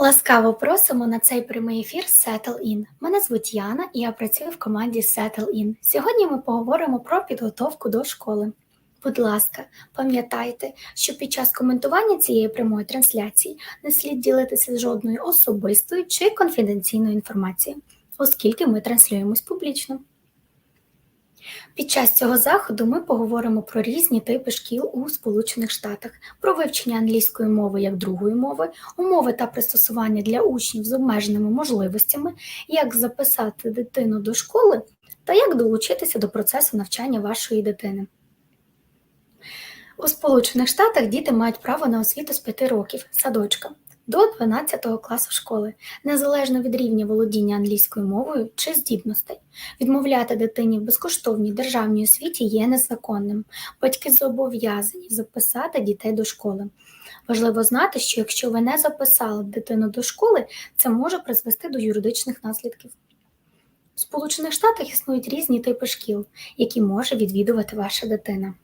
Ласкаво просимо на цей прямий ефір Settle In. Мене звуть Яна і я працюю в команді Settle In. Сьогодні ми поговоримо про підготовку до школи. Будь ласка, пам'ятайте, що під час коментування цієї прямої трансляції не слід ділитися з жодною особистою чи конфіденційною інформацією, оскільки ми транслюємось публічно. Під час цього заходу ми поговоримо про різні типи шкіл у Сполучених Штатах, про вивчення англійської мови як другої мови, умови та пристосування для учнів з обмеженими можливостями, як записати дитину до школи та як долучитися до процесу навчання вашої дитини. У Сполучених Штатах діти мають право на освіту з 5 років садочка до 12 класу школи, незалежно від рівня володіння англійською мовою чи здібностей. Відмовляти дитині в безкоштовній державній освіті є незаконним. Батьки зобов'язані записати дітей до школи. Важливо знати, що якщо ви не записали дитину до школи, це може призвести до юридичних наслідків. У Сполучених Штатах існують різні типи шкіл, які може відвідувати ваша дитина: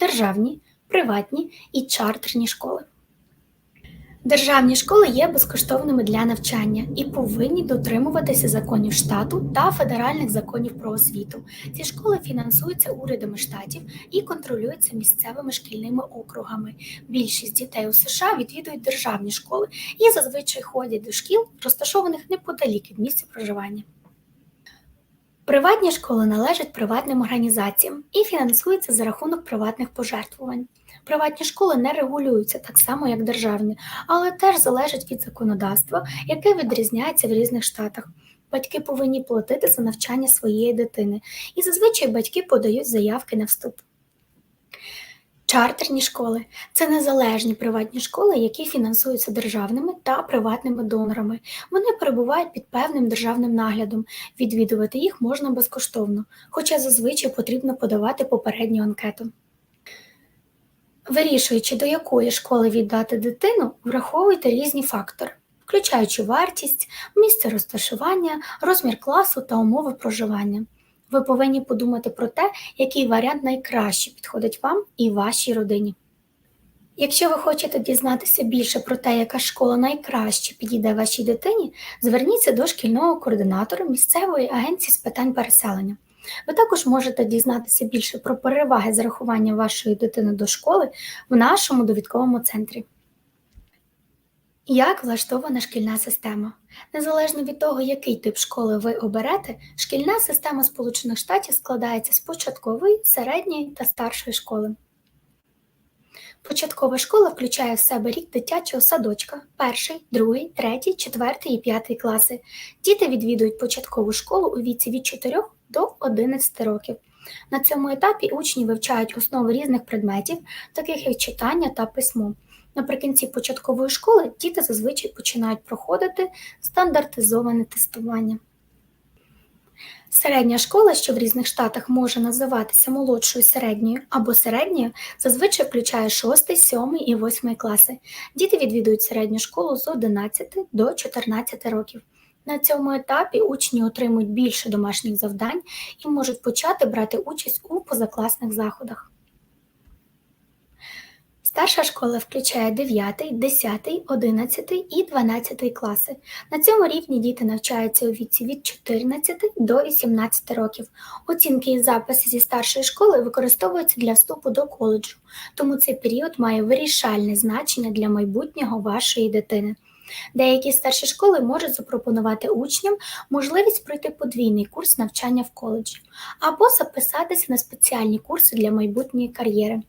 державні, приватні і чартерні школи. Державні школи є безкоштовними для навчання і повинні дотримуватися законів штату та федеральних законів про освіту. Ці школи фінансуються урядами штатів і контролюються місцевими шкільними округами. Більшість дітей у США відвідують державні школи і зазвичай ходять до шкіл, розташованих неподалік від місця проживання. Приватні школи належать приватним організаціям і фінансуються за рахунок приватних пожертвувань. Приватні школи не регулюються так само, як державні, але теж залежать від законодавства, яке відрізняється в різних штатах. Батьки повинні платити за навчання своєї дитини, і зазвичай батьки подають заявки на вступ. Чартерні школи це незалежні приватні школи, які фінансуються державними та приватними донорами. Вони перебувають під певним державним наглядом. Відвідувати їх можна безкоштовно, хоча зазвичай потрібно подавати попередню анкету. Вирішуючи, до якої школи віддати дитину, враховуйте різні фактори, включаючи вартість, місце розташування, розмір класу та умови проживання. Ви повинні подумати про те, який варіант найкраще підходить вам і вашій родині. Якщо ви хочете дізнатися більше про те, яка школа найкраще підійде вашій дитині, зверніться до шкільного координатора місцевої агенції з питань переселення. Ви також можете дізнатися більше про переваги зарахування вашої дитини до школи в нашому довідковому центрі. Як влаштована шкільна система? Незалежно від того, який тип школи ви оберете, шкільна система Сполучених Штатів складається з початкової, середньої та старшої школи. Початкова школа включає в себе рік дитячого садочка, перший, другий, третій, четвертий і п'ятий класи. Діти відвідують початкову школу у віці від 4 до 11 років. На цьому етапі учні вивчають основи різних предметів, таких як читання та письмо. Наприкінці початкової школи діти зазвичай починають проходити стандартизоване тестування. Середня школа, що в різних штатах може називатися молодшою середньою або середньою, зазвичай включає 6, 7 і 8 класи. Діти відвідують середню школу з 11 до 14 років. На цьому етапі учні отримують більше домашніх завдань і можуть почати брати участь у позакласних заходах. Старша школа включає 9, 10, 11 і 12 класи. На цьому рівні діти навчаються у віці від 14 до 18 років. Оцінки і записи зі старшої школи використовуються для вступу до коледжу, тому цей період має вирішальне значення для майбутнього вашої дитини. Деякі старші школи можуть запропонувати учням можливість пройти подвійний курс навчання в коледжі або записатися на спеціальні курси для майбутньої кар'єри.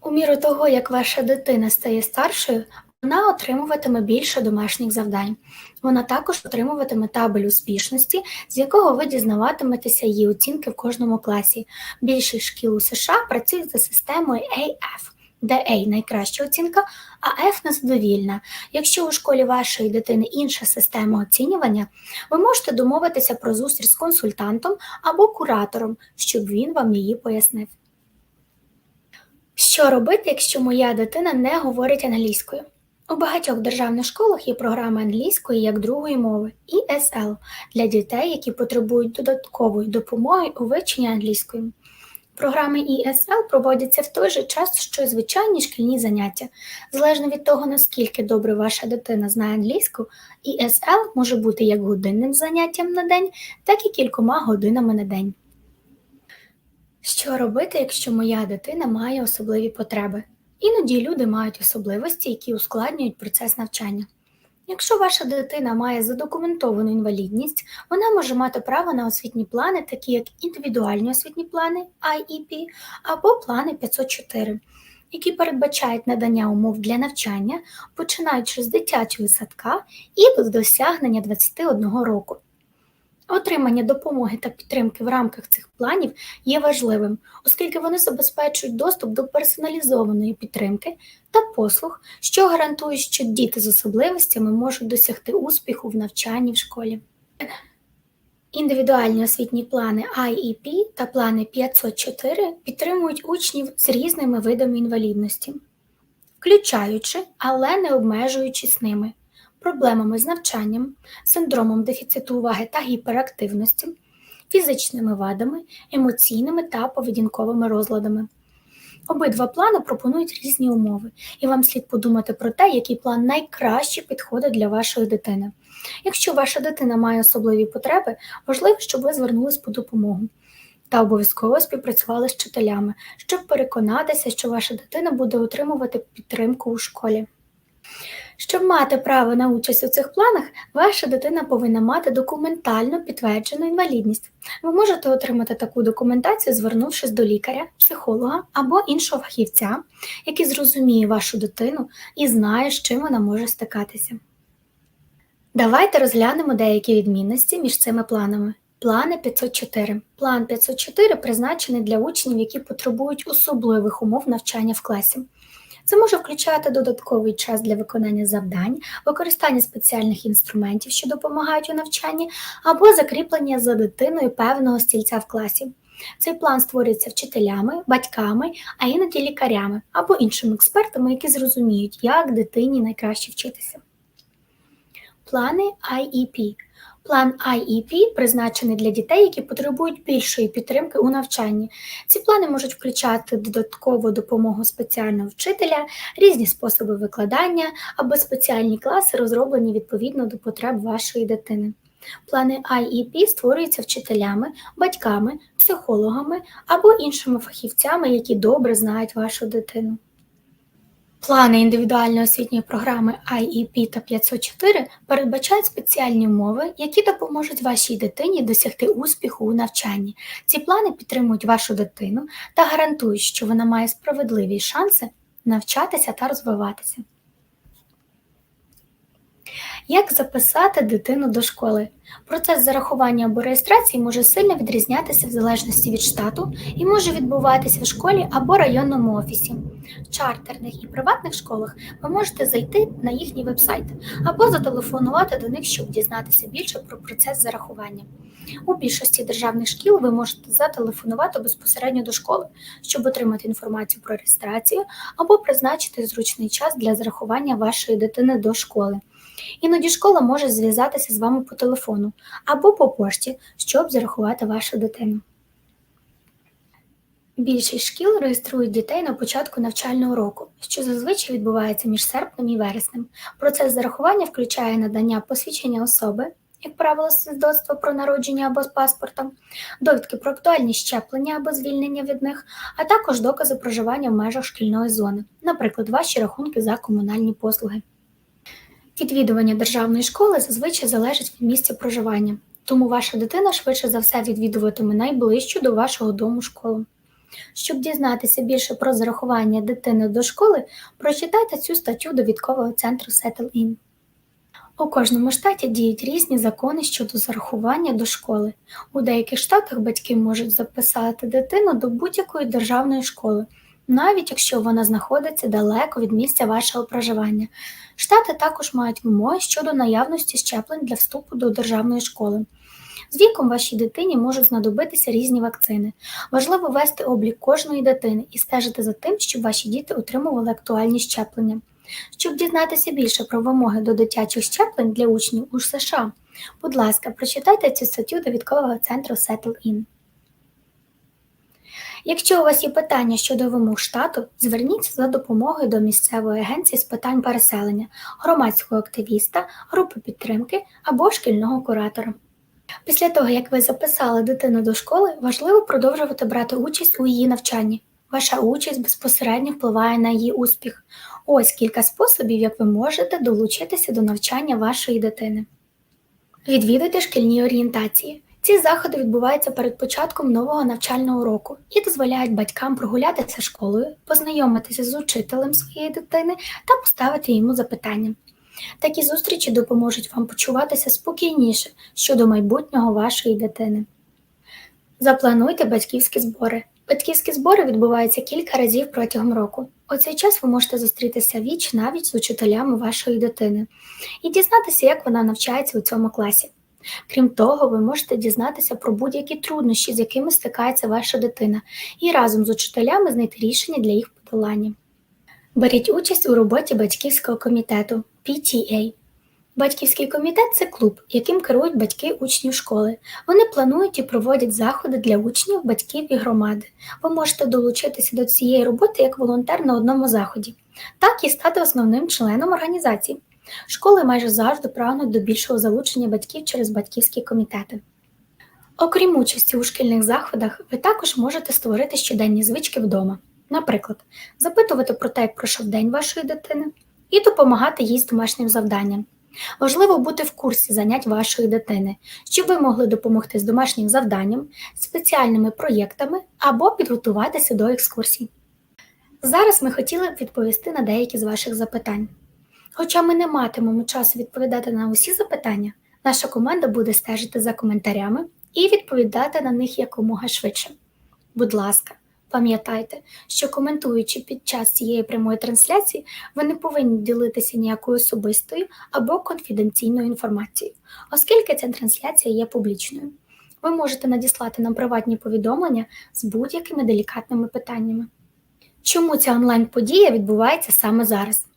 У міру того, як ваша дитина стає старшою, вона отримуватиме більше домашніх завдань. Вона також отримуватиме табель успішності, з якого ви дізнаватиметеся її оцінки в кожному класі. Більшість шкіл у США працюють за системою AF, де A найкраща оцінка, а F незадовільна. Якщо у школі вашої дитини інша система оцінювання, ви можете домовитися про зустріч з консультантом або куратором, щоб він вам її пояснив. Що робити, якщо моя дитина не говорить англійською? У багатьох державних школах є програми англійської як другої мови ESL для дітей, які потребують додаткової допомоги у вивченні англійської. Програми ESL проводяться в той же час, що й звичайні шкільні заняття. Залежно від того, наскільки добре ваша дитина знає англійську, ESL може бути як годинним заняттям на день, так і кількома годинами на день. Що робити, якщо моя дитина має особливі потреби? Іноді люди мають особливості, які ускладнюють процес навчання. Якщо ваша дитина має задокументовану інвалідність, вона може мати право на освітні плани, такі як індивідуальні освітні плани IEP або плани 504, які передбачають надання умов для навчання, починаючи з дитячого садка і до досягнення 21 року. Отримання допомоги та підтримки в рамках цих планів є важливим, оскільки вони забезпечують доступ до персоналізованої підтримки та послуг, що гарантує, що діти з особливостями можуть досягти успіху в навчанні в школі. Індивідуальні освітні плани IEP та плани 504 підтримують учнів з різними видами інвалідності, включаючи, але не обмежуючись ними, проблемами з навчанням, синдромом дефіциту уваги та гіперактивності, фізичними вадами, емоційними та поведінковими розладами. Обидва плани пропонують різні умови, і вам слід подумати про те, який план найкраще підходить для вашої дитини. Якщо ваша дитина має особливі потреби, важливо, щоб ви звернулись по допомогу та обов'язково співпрацювали з вчителями, щоб переконатися, що ваша дитина буде отримувати підтримку у школі. Щоб мати право на участь у цих планах, ваша дитина повинна мати документально підтверджену інвалідність. Ви можете отримати таку документацію, звернувшись до лікаря, психолога або іншого фахівця, який зрозуміє вашу дитину і знає, з чим вона може стикатися. Давайте розглянемо деякі відмінності між цими планами. Плани 504. План 504 призначений для учнів, які потребують особливих умов навчання в класі. Це може включати додатковий час для виконання завдань, використання спеціальних інструментів, що допомагають у навчанні, або закріплення за дитиною певного стільця в класі. Цей план створюється вчителями, батьками, а іноді лікарями або іншими експертами, які зрозуміють, як дитині найкраще вчитися. Плани IEP. План IEP призначений для дітей, які потребують більшої підтримки у навчанні. Ці плани можуть включати додаткову допомогу спеціального вчителя, різні способи викладання або спеціальні класи, розроблені відповідно до потреб вашої дитини. Плани IEP створюються вчителями, батьками, психологами або іншими фахівцями, які добре знають вашу дитину. Плани індивідуальної освітньої програми IEP та 504 передбачають спеціальні умови, які допоможуть вашій дитині досягти успіху у навчанні. Ці плани підтримують вашу дитину та гарантують, що вона має справедливі шанси навчатися та розвиватися. Як записати дитину до школи? Процес зарахування або реєстрації може сильно відрізнятися в залежності від штату і може відбуватися в школі або районному офісі. В чартерних і приватних школах ви можете зайти на їхній вебсайт або зателефонувати до них, щоб дізнатися більше про процес зарахування. У більшості державних шкіл ви можете зателефонувати безпосередньо до школи, щоб отримати інформацію про реєстрацію або призначити зручний час для зарахування вашої дитини до школи. Іноді школа може зв'язатися з вами по телефону або по пошті, щоб зарахувати вашу дитину. Більшість шкіл реєструють дітей на початку навчального року, що зазвичай відбувається між серпнем і вереснем. Процес зарахування включає надання посвідчення особи, як правило, свідоцтво про народження або з паспортом, довідки про актуальні щеплення або звільнення від них, а також докази проживання в межах шкільної зони, наприклад, ваші рахунки за комунальні послуги. Відвідування державної школи зазвичай залежить від місця проживання, тому ваша дитина швидше за все відвідуватиме найближчу до вашого дому школу. Щоб дізнатися більше про зарахування дитини до школи, прочитайте цю статтю довідкового центру Settle-In. У кожному штаті діють різні закони щодо зарахування до школи. У деяких штатах батьки можуть записати дитину до будь-якої державної школи, навіть якщо вона знаходиться далеко від місця вашого проживання. Штати також мають вимоги щодо наявності щеплень для вступу до державної школи. З віком вашій дитині можуть знадобитися різні вакцини. Важливо вести облік кожної дитини і стежити за тим, щоб ваші діти отримували актуальні щеплення. Щоб дізнатися більше про вимоги до дитячих щеплень для учнів у США, будь ласка, прочитайте цю статтю довідкового центру Settle In. Якщо у вас є питання щодо вимог штату, зверніться за допомогою до місцевої агенції з питань переселення, громадського активіста, групи підтримки або шкільного куратора. Після того, як ви записали дитину до школи, важливо продовжувати брати участь у її навчанні. Ваша участь безпосередньо впливає на її успіх. Ось кілька способів, як ви можете долучитися до навчання вашої дитини. Відвідуйте шкільні орієнтації. Ці заходи відбуваються перед початком нового навчального року і дозволяють батькам прогулятися школою, познайомитися з учителем своєї дитини та поставити йому запитання. Такі зустрічі допоможуть вам почуватися спокійніше щодо майбутнього вашої дитини. Заплануйте батьківські збори. Батьківські збори відбуваються кілька разів протягом року. У цей час ви можете зустрітися віч навіть з учителями вашої дитини і дізнатися, як вона навчається у цьому класі. Крім того, ви можете дізнатися про будь-які труднощі, з якими стикається ваша дитина, і разом з учителями знайти рішення для їх подолання. Беріть участь у роботі батьківського комітету PTA. Батьківський комітет це клуб, яким керують батьки учнів школи. Вони планують і проводять заходи для учнів, батьків і громади. Ви можете долучитися до цієї роботи як волонтер на одному заході, так і стати основним членом організації. Школи майже завжди прагнуть до більшого залучення батьків через батьківські комітети. Окрім участі у шкільних заходах, ви також можете створити щоденні звички вдома. Наприклад, запитувати про те, як пройшов день вашої дитини, і допомагати їй з домашнім завданням. Важливо бути в курсі занять вашої дитини, щоб ви могли допомогти з домашнім завданням, спеціальними проєктами або підготуватися до екскурсій. Зараз ми хотіли б відповісти на деякі з ваших запитань. Хоча ми не матимемо часу відповідати на усі запитання, наша команда буде стежити за коментарями і відповідати на них якомога швидше. Будь ласка, пам'ятайте, що коментуючи під час цієї прямої трансляції, ви не повинні ділитися ніякою особистою або конфіденційною інформацією, оскільки ця трансляція є публічною. Ви можете надіслати нам приватні повідомлення з будь-якими делікатними питаннями. Чому ця онлайн-подія відбувається саме зараз?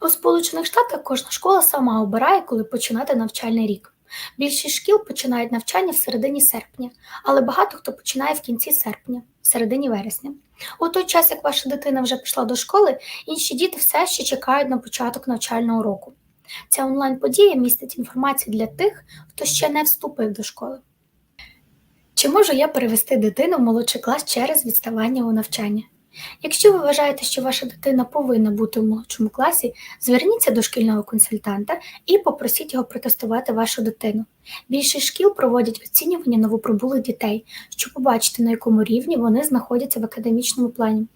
У Сполучених Штатах кожна школа сама обирає, коли починати навчальний рік. Більшість шкіл починають навчання в середині серпня, але багато хто починає в кінці серпня, в середині вересня. У той час, як ваша дитина вже пішла до школи, інші діти все ще чекають на початок навчального року. Ця онлайн-подія містить інформацію для тих, хто ще не вступив до школи. Чи можу я перевести дитину в молодший клас через відставання у навчанні? Якщо ви вважаєте, що ваша дитина повинна бути в молодшому класі, зверніться до шкільного консультанта і попросіть його протестувати вашу дитину. Більшість шкіл проводять оцінювання новоприбулих дітей, щоб побачити, на якому рівні вони знаходяться в академічному плані.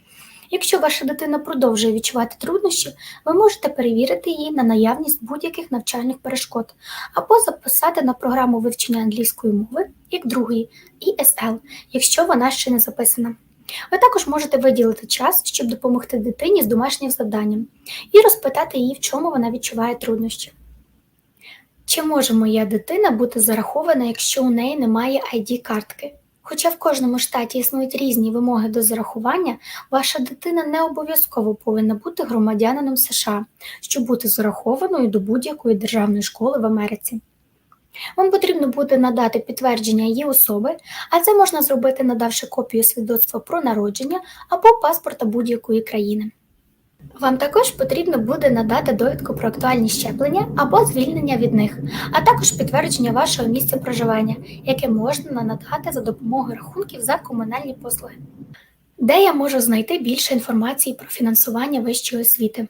Якщо ваша дитина продовжує відчувати труднощі, ви можете перевірити її на наявність будь-яких навчальних перешкод або записати на програму вивчення англійської мови як другої ESL, якщо вона ще не записана. Ви також можете виділити час, щоб допомогти дитині з домашнім завданням, і розпитати її, в чому вона відчуває труднощі. Чи може моя дитина бути зарахована, якщо у неї немає ID-картки? Хоча в кожному штаті існують різні вимоги до зарахування, ваша дитина не обов'язково повинна бути громадянином США, щоб бути зарахованою до будь-якої державної школи в Америці. Вам потрібно буде надати підтвердження її особи, а це можна зробити, надавши копію свідоцтва про народження або паспорта будь-якої країни. Вам також потрібно буде надати довідку про актуальні щеплення або звільнення від них, а також підтвердження вашого місця проживання, яке можна надати за допомогою рахунків за комунальні послуги. Де я можу знайти більше інформації про фінансування вищої освіти?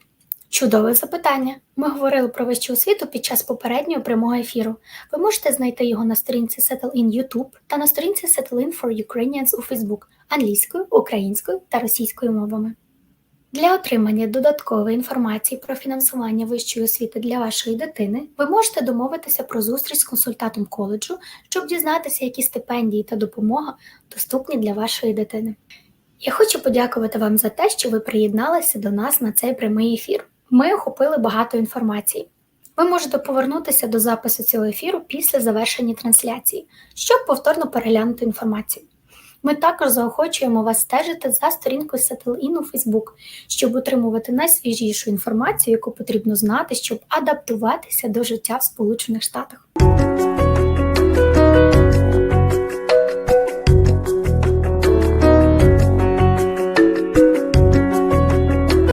Чудове запитання. Ми говорили про вищу освіту під час попереднього прямого ефіру. Ви можете знайти його на сторінці Settle in YouTube та на сторінці Settle in for Ukrainians у Facebook англійською, українською та російською мовами. Для отримання додаткової інформації про фінансування вищої освіти для вашої дитини ви можете домовитися про зустріч з консультантом коледжу, щоб дізнатися, які стипендії та допомога доступні для вашої дитини. Я хочу подякувати вам за те, що ви приєдналися до нас на цей прямий ефір. Ми охопили багато інформації. Ви можете повернутися до запису цього ефіру після завершення трансляції, щоб повторно переглянути інформацію. Ми також заохочуємо вас стежити за сторінкою Settle-In у Facebook, щоб отримувати найсвіжішу інформацію, яку потрібно знати, щоб адаптуватися до життя в Сполучених Штатах.